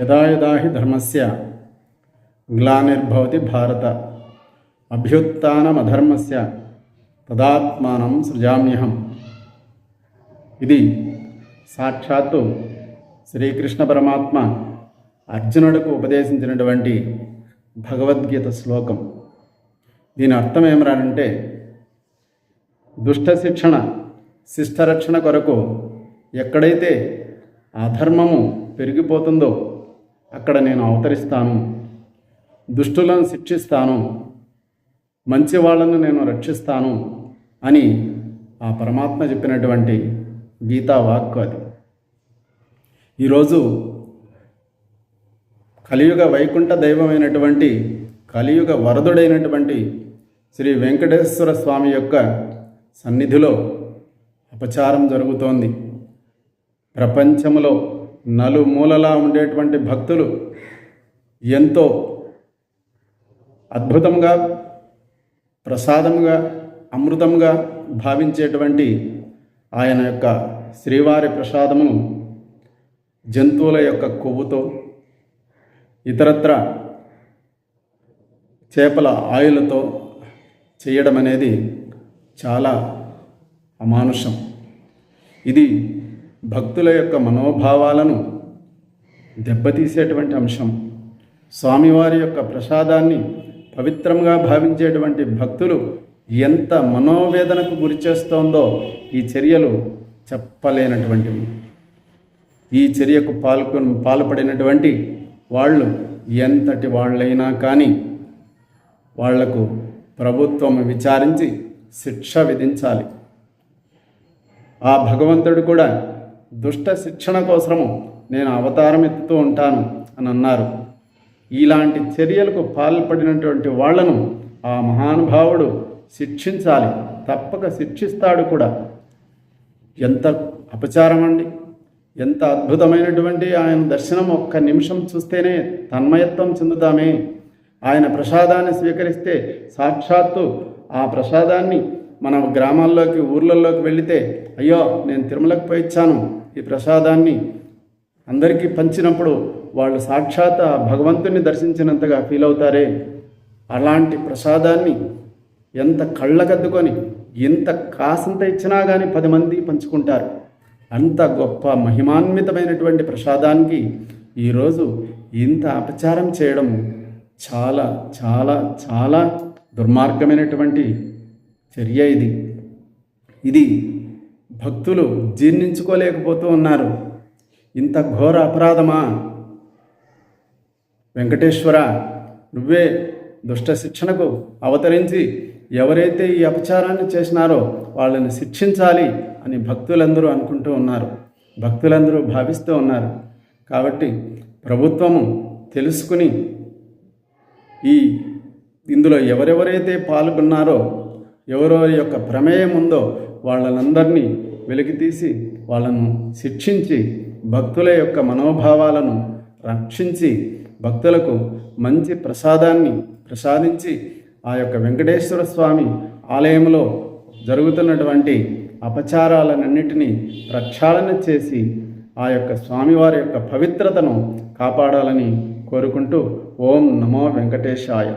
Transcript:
యదా యదా హి ధర్మస్య. గ్లానిర్భవతి భారత. అభ్యుత్నమధర్మస్య తదాత్మానం సృజామ్యహం. ఇది సాక్షాత్తు శ్రీకృష్ణ పరమాత్మ అర్జునుడికి ఉపదేశించినటువంటి భగవద్గీత శ్లోకం. దీని అర్థం ఏమరానంటే దుష్ట శిక్షణ శిష్టరక్షణ కొరకు ఎక్కడైతే అధర్మము పెరిగిపోతుందో అక్కడ నేను అవతరిస్తాను. దుష్టులను శిక్షిస్తాను. మంచి వాళ్ళను నేను రక్షిస్తాను అని ఆ పరమాత్మ చెప్పినటువంటి గీతా వాక్కు అది. ఈరోజు కలియుగ వైకుంఠ దైవమైనటువంటి కలియుగ వరదుడైనటువంటి శ్రీ వెంకటేశ్వర స్వామి యొక్క సన్నిధిలో అపచారం జరుగుతోంది. ప్రపంచంలో నలుమూలలా ఉండేటువంటి భక్తులు ఎంతో అద్భుతంగా ప్రసాదంగా అమృతంగా భావించేటువంటి ఆయన యొక్క శ్రీవారి ప్రసాదము జంతువుల యొక్క కొవ్వుతో ఇతరత్ర చేపల ఆయిలతో చేయడం అనేది చాలా అమానుషం. ఇది భక్తుల యొక్క మనోభావాలను దెబ్బతీసేటువంటి అంశం. స్వామివారి యొక్క ప్రసాదాన్ని పవిత్రంగా భావించేటువంటి భక్తులు ఎంత మనోవేదనకు గురి చేస్తోందో ఈ చర్యలు చెప్పలేనటువంటివి. ఈ చర్యకు పాల్గొని పాల్పడినటువంటి వాళ్ళు ఎంతటి వాళ్ళైనా కానీ వాళ్ళకు ప్రభుత్వం విచారించి శిక్ష విధించాలి. ఆ భగవంతుడు కూడా దుష్ట శిక్షణ కోసము నేను అవతారం ఎత్తుతూ ఉంటాను అని అన్నారు. ఇలాంటి చర్యలకు పాల్పడినటువంటి వాళ్ళను ఆ మహానుభావుడు శిక్షించాలి. తప్పక శిక్షిస్తాడు కూడా. ఎంత అపచారం అండి ఎంత అద్భుతమైనటువంటి ఆయన దర్శనం ఒక్క నిమిషం చూస్తేనే తన్మయత్వం చెందుతామే. ఆయన ప్రసాదాన్ని స్వీకరిస్తే సాక్షాత్తు ఆ ప్రసాదాన్ని మన గ్రామాల్లోకి ఊర్లలోకి వెళితే అయ్యో నేను తిరుమలకు పోయిచ్చాను ఈ ప్రసాదాన్ని అందరికీ పంచినప్పుడు వాళ్ళు సాక్షాత్ భగవంతుని దర్శించినంతగా ఫీల్ అవుతారే. అలాంటి ప్రసాదాన్ని ఎంత కళ్ళకద్దుకొని ఎంత కాసంత ఇచ్చినా కానీ పది మంది పంచుకుంటారు. అంత గొప్ప మహిమాన్వితమైనటువంటి ప్రసాదానికి ఈరోజు ఇంత అపచారం చేయడం చాలా చాలా చాలా దుర్మార్గమైనటువంటి చర్య ఇది. ఇది భక్తులు జీర్ణించుకోలేకపోతూ ఉన్నారు. ఇంత ఘోర అపరాధమా? వెంకటేశ్వర నువ్వే దుష్ట శిక్షణకు అవతరించి ఎవరైతే ఈ అపచారాన్ని చేసినారో వాళ్ళని శిక్షించాలి అని భక్తులందరూ అనుకుంటూ ఉన్నారు. భక్తులందరూ భావిస్తూ ఉన్నారు. కాబట్టి ప్రభుత్వము తెలుసుకుని ఈ ఇందులో ఎవరెవరైతే పాల్గొన్నారో ఎవరెవరి యొక్క ప్రమేయం ఉందో వాళ్ళనందరినీ వెలికితీసి వాళ్ళను శిక్షించి భక్తుల యొక్క మనోభావాలను రక్షించి భక్తులకు మంచి ప్రసాదాన్ని ప్రసాదించి ఆ యొక్క వెంకటేశ్వర స్వామి ఆలయంలో జరుగుతున్నటువంటి అపచారాలన్నింటినీ ప్రక్షాళన చేసి ఆ యొక్క స్వామివారి యొక్క పవిత్రతను కాపాడాలని కోరుకుంటూ ఓం నమో వెంకటేశాయ.